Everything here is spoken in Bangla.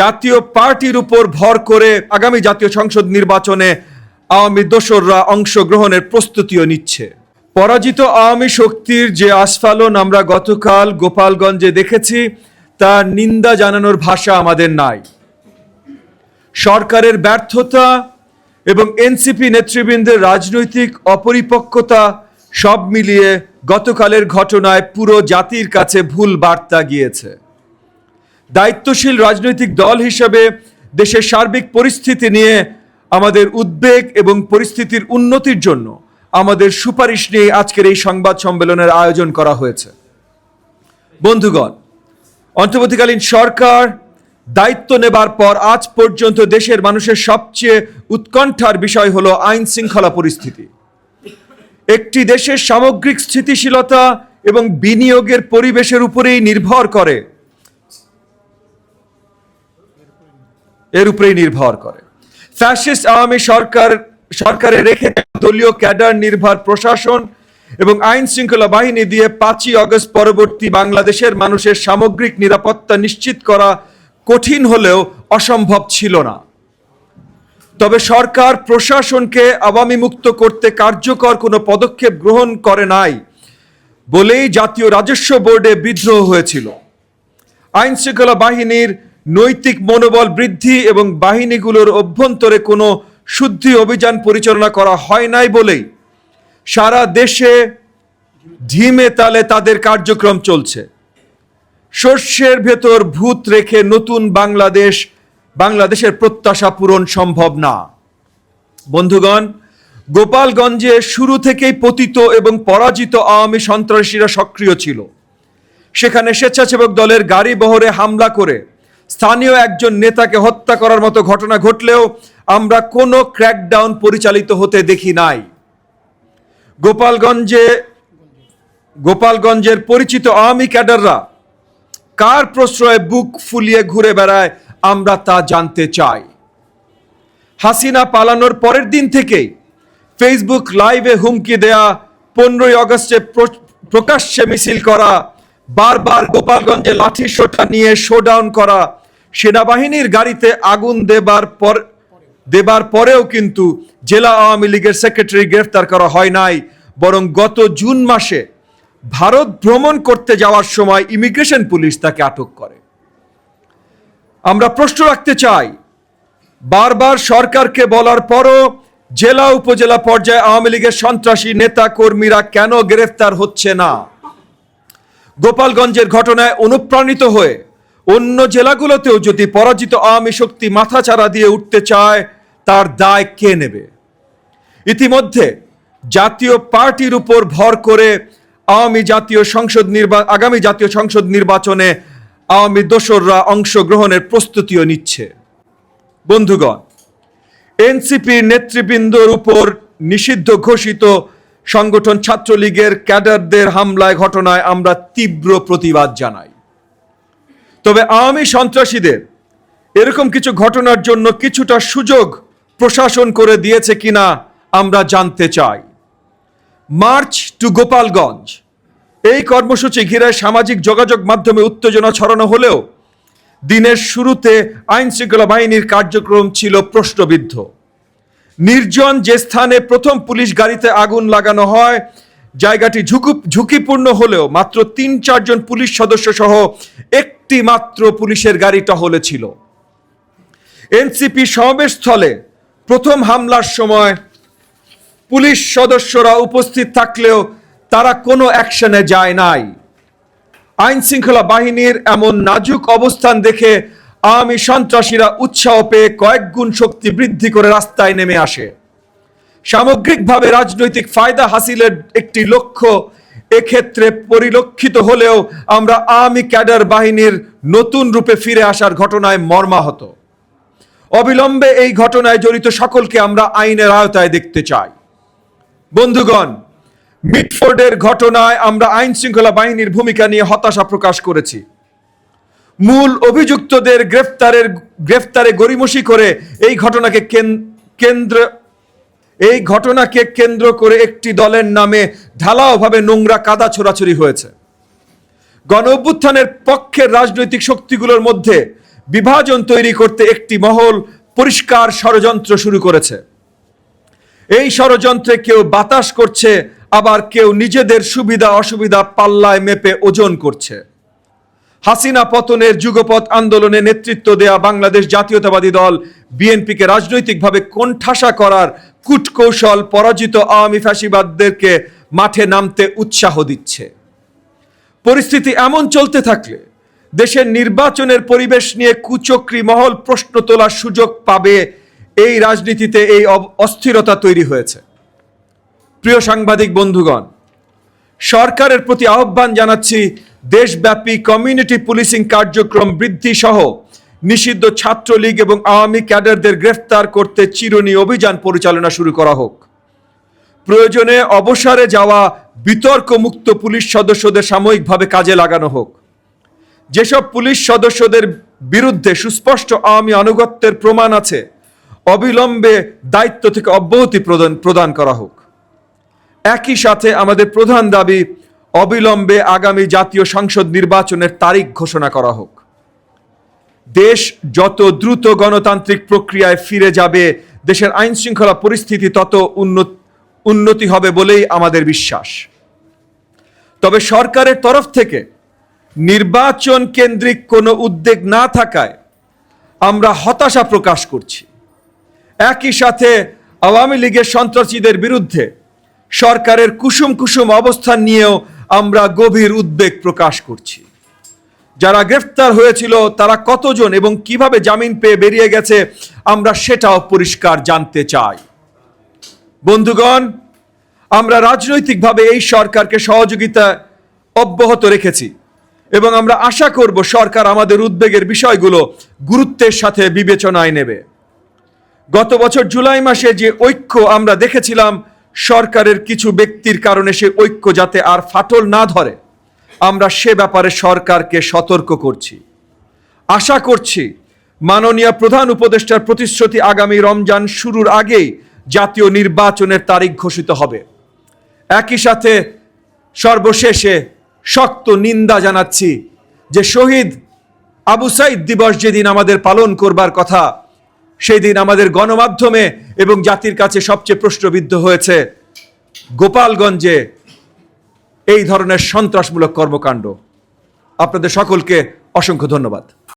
জাতীয় পার্টির উপর ভর করে আগামী জাতীয় সংসদ নির্বাচনে আওয়ামী দোসররা অংশগ্রহণের প্রস্তুতিও নিচ্ছে। পরাজিত আওয়ামী শক্তির যে আস্ফালন আমরা গতকাল গোপালগঞ্জে দেখেছি, তার নিন্দা জানানোর ভাষা আমাদের নাই। সরকারের ব্যর্থতা এবং এনসিপি নেতৃবৃন্দের রাজনৈতিক অপরিপক্কতা সব মিলিয়ে গতকালের ঘটনায় পুরো জাতির কাছে ভুল বার্তা গিয়েছে। দায়িত্বশীল রাজনৈতিক দল হিসেবে দেশের সার্বিক পরিস্থিতি নিয়ে আমাদের উদ্বেগ এবং পরিস্থিতির উন্নতির জন্য আমাদের সুপারিশ নিয়ে আজকের এই সংবাদ সম্মেলনের আয়োজন করা হয়েছে। বন্ধুগণ, অন্তর্বর্তীকালীন সরকার দায়িত্ব নেবার পর আজ পর্যন্ত দেশের মানুষের সবচেয়ে উৎকণ্ঠার বিষয় হলো আইন শৃঙ্খলা পরিস্থিতি। একটি দেশের সামগ্রিক স্থিতিশীলতা এবং বিনিয়োগের পরিবেশের উপরেই নির্ভর করে এর উপরেই নির্ভর করে। ফ্যাসিস্ট আওয়ামী সরকার সরকারে রেখে দলীয় ক্যাডার, নির্ভর প্রশাসন এবং আইন শৃঙ্খলা বাহিনী দিয়ে পাঁচই অগস্ট পরবর্তী বাংলাদেশের মানুষের সামগ্রিক নিরাপত্তা নিশ্চিত করা কঠিন হলেও অসম্ভব ছিল না। তবে সরকার প্রশাসনকে আওয়ামী মুক্ত করতে কার্যকর কোনো পদক্ষেপ গ্রহণ করে নাই বলেই জাতীয় রাজস্ব বোর্ডে বিদ্রোহ হয়েছিল। আইন শৃঙ্খলা বাহিনীর নৈতিক মনোবল বৃদ্ধি এবং বাহিনীগুলোর অভ্যন্তরে কোনো শুদ্ধি অভিযান পরিচালনা করা হয় নাই বলেই সারা দেশে ধিমে তালে তাদের কার্যক্রম চলছে। শস্যের ভেতর ভূত রেখে নতুন বাংলাদেশ, বাংলাদেশের প্রত্যাশা পূরণ সম্ভব না। বন্ধুগণ, গোপালগঞ্জে শুরু থেকেই পতিত এবং পরাজিত আওয়ামী সন্ত্রাসীরা সক্রিয় ছিল। সেখানে স্বেচ্ছাসেবক দলের গাড়ি বহরে হামলা করে স্থানীয় একজন নেতাকে হত্যা করার মতো ঘটনা ঘটলেও আমরা কোনো ক্র্যাকডাউন পরিচালিত হতে দেখি নাই। গোপালগঞ্জে, গোপালগঞ্জের পরিচিত আওয়ামী ক্যাডাররা কার প্রশ্রয়ে বুক ফুলিয়ে ঘুরে বেড়ায় আমরা তা জানতে চাই। হাসিনা পালানোর পরের দিন থেকেই ফেসবুক লাইভে হুমকি দেয়া পনেরোই আগস্টে প্র- প্রকাশ্যে মিছিল করা বারবার গোপালগঞ্জে লাঠি সোটা নিয়ে শোডাউন করা সেনাবাহিনীর গাড়িতে আগুন দেবার পর দেবার পরেও কিন্তু জেলা আওয়ামী লীগের সেক্রেটারি গ্রেফতার করা হয় নাই। বরং গত জুন মাসে ভারত ভ্রমণ করতে যাওয়ার সময় ইমিগ্রেশন পুলিশ তাকে আটক করে। আমরা প্রশ্ন রাখতে চাই, বারবার সরকারকে বলার পরও জেলা উপজেলা পর্যায়ে আওয়ামী লীগের সন্ত্রাসী নেতা কর্মীরা কেন গ্রেফতার হচ্ছে না? গোপালগঞ্জের ঘটনায় অনুপ্রাণিত হয়ে অন্য জেলাগুলোতেও যদি পরাজিত আওয়ামী শক্তি মাথাচাড়া দিয়ে উঠতে চায়, তার দায় কে নেবে? ইতিমধ্যে জাতীয় পার্টির উপর ভর করে আওয়ামী জাতীয় সংসদ নির্বা, আগামী জাতীয় সংসদ নির্বাচনে আওয়ামী দোসররা অংশগ্রহণের প্রস্তুতিও নিচ্ছে। বন্ধুগণ, এনসিপির নেতৃবৃন্দর উপর নিষিদ্ধ ঘোষিত সংগঠন ছাত্রলীগের ক্যাডারদের হামলায় ঘটনায় আমরা তীব্র প্রতিবাদ জানাই। তবে আওয়ামী সন্ত্রাসীদের এরকম কিছু ঘটনার জন্য কিছুটা সুযোগ প্রশাসন করে দিয়েছে কিনা আমরা জানতে চাই। March to Gopalganj. এই কর্মসূচি ঘিরে সামাজিক যোগাযোগ মাধ্যমে উত্তেজনা ছড়ানো হলেও দিনের শুরুতে আইনশৃঙ্খলা বাহিনীর কার্যক্রম ছিল প্রশ্নবিদ্ধ। নির্জন যে স্থানে প্রথম পুলিশ গাড়িতে আগুন লাগানো হয়, জায়গাটি ঝুঁকু ঝুঁকিপূর্ণ হলেও মাত্র তিন চারজন পুলিশ সদস্য সহ একটি মাত্র পুলিশের গাড়ি টহলে ছিল। এনসিপি সমাবেশস্থলে প্রথম হামলার সময় পুলিশ সদস্যরা উপস্থিত থাকলেও তারা কোনো অ্যাকশনে যায় নাই। আইন শৃঙ্খলা বাহিনীর এমন নাজুক অবস্থান দেখে আওয়ামী সন্ত্রাসীরা উৎসাহ পেয়ে কয়েক গুণ শক্তি বৃদ্ধি করে রাস্তায় নেমে আসে। সামগ্রিকভাবে রাজনৈতিক ফায়দা হাসিলের একটি লক্ষ্য, এক্ষেত্রে পরিলক্ষিত হলেও আমরা আওয়ামী ক্যাডার বাহিনীর নতুন রূপে ফিরে আসার ঘটনায় মর্মাহত। অবিলম্বে এই ঘটনায় জড়িত সকলকে আমরা আইনের আওতায় দেখতে চাই। বন্ধুগণ, মিটফোর্ডের ঘটনায় আমরা আইন শৃঙ্খলা বাহিনীর ভূমিকা নিয়ে হতাশা প্রকাশ করেছি। মূল অভিযুক্তদের গ্রেফতারের, গ্রেফতারে গড়িমসি করে এই ঘটনাকে কেন- কেন্দ্র, এই ঘটনাকে কেন্দ্র করে একটি দলের নামে ঢালাওভাবে নোংরা কাদা ছোড়াছড়ি হয়েছে। গণ অভ্যুত্থানের পক্ষের রাজনৈতিক শক্তিগুলোর মধ্যে বিভাজন তৈরি করতে একটি মহল পরিষ্কার ষড়যন্ত্র শুরু করেছে। এই ষড়যন্ত্রে কেউ বাতাস করছে, আবার কেউ নিজেদের সুবিধা অসুবিধা পাল্লায় মেপে ওজন করছে। হাসিনা পতনের যুগপৎ আন্দোলনে নেতৃত্ব দেয়া বাংলাদেশ জাতীয়তাবাদী দল বিএনপিকে রাজনৈতিকভাবে কোণঠাসা করার কূটকৌশল পরাজিত আওয়ামী ফ্যাসিবাদদেরকে মাঠে নামতে উৎসাহ দিচ্ছে। পরিস্থিতি এমন চলতে থাকলে দেশের নির্বাচনের পরিবেশ নিয়ে কুচক্রী মহল প্রশ্ন তোলার সুযোগ পাবে এই রাজনীতিতে এই অস্থিরতা তৈরি হয়েছে। প্রিয় সাংবাদিক বন্ধুগণ, সরকারের প্রতি আহ্বান জানাচ্ছি দেশব্যাপী কমিউনিটি পুলিশিং কার্যক্রম বৃদ্ধি সহ নিষিদ্ধ ছাত্রলীগ এবং আওয়ামী ক্যাডারদের গ্রেফতার করতে চিরুনি অভিযান পরিচালনা শুরু করা হোক। প্রয়োজনে অবসরে যাওয়া বিতর্ক মুক্ত পুলিশ সদস্যদের সাময়িকভাবে কাজে লাগানো হোক। যেসব পুলিশ সদস্যদের বিরুদ্ধে সুস্পষ্ট আওয়ামী আনুগত্যের প্রমাণ আছে, অবিলম্বে দায়িত্ব থেকে অব্যাহতি প্রদান প্রদান করা হোক। একই সাথে আমাদের প্রধান দাবি অবিলম্বে আগামী জাতীয় সংসদ নির্বাচনের তারিখ ঘোষণা করা হোক। দেশ যত দ্রুত গণতান্ত্রিক প্রক্রিয়ায় ফিরে যাবে, দেশের আইন শৃঙ্খলা পরিস্থিতি তত উন্নত- উন্নতি হবে বলেই আমাদের বিশ্বাস। তবে সরকারের তরফ থেকে নির্বাচন কেন্দ্রিক কোনো উদ্যোগ না থাকায় আমরা হতাশা প্রকাশ করছি। একই সাথে আওয়ামী লীগের সন্ত্রাসীদের বিরুদ্ধে সরকারের কুসুম কুসুম অবস্থান নিয়েও আমরা গভীর উদ্বেগ প্রকাশ করছি। যারা গ্রেফতার হয়েছিল, তারা কতজন এবং কীভাবে জামিন পেয়ে বেরিয়ে গেছে, আমরা সেটাও পরিষ্কার জানতে চাই। বন্ধুগণ, আমরা রাজনৈতিকভাবে এই সরকারকে সহযোগিতা অব্যাহত রেখেছি এবং আমরা আশা করব সরকার আমাদের উদ্বেগের বিষয়গুলো গুরুত্বের সাথে বিবেচনায় নেবে। গত বছর জুলাই মাসে যে ঐক্য আমরা দেখেছিলাম সরকারের কিছু ব্যক্তির কারণে সে ঐক্য যাতে আর ফাটল না ধরে, আমরা সে ব্যাপারে সরকারকে সতর্ক করছি। আশা করছি মাননীয় প্রধান উপদেষ্টার প্রতিশ্রুতি আগামী রমজান শুরুর আগেই জাতীয় নির্বাচনের তারিখ ঘোষিত হবে। একই সাথে সর্বশেষে শক্ত নিন্দা জানাচ্ছি যে শহীদ আবু সাইদ দিবস যেদিন আমাদের পালন করবার কথা সেই দিন আমাদের গণমাধ্যমে এবং জাতির কাছে সবচেয়ে প্রশ্নবিদ্ধ হয়েছে, গোপালগঞ্জে এই ধরনের সন্ত্রাসমূলক কর্মকাণ্ড। আপনাদের সকলকে অসংখ্য ধন্যবাদ।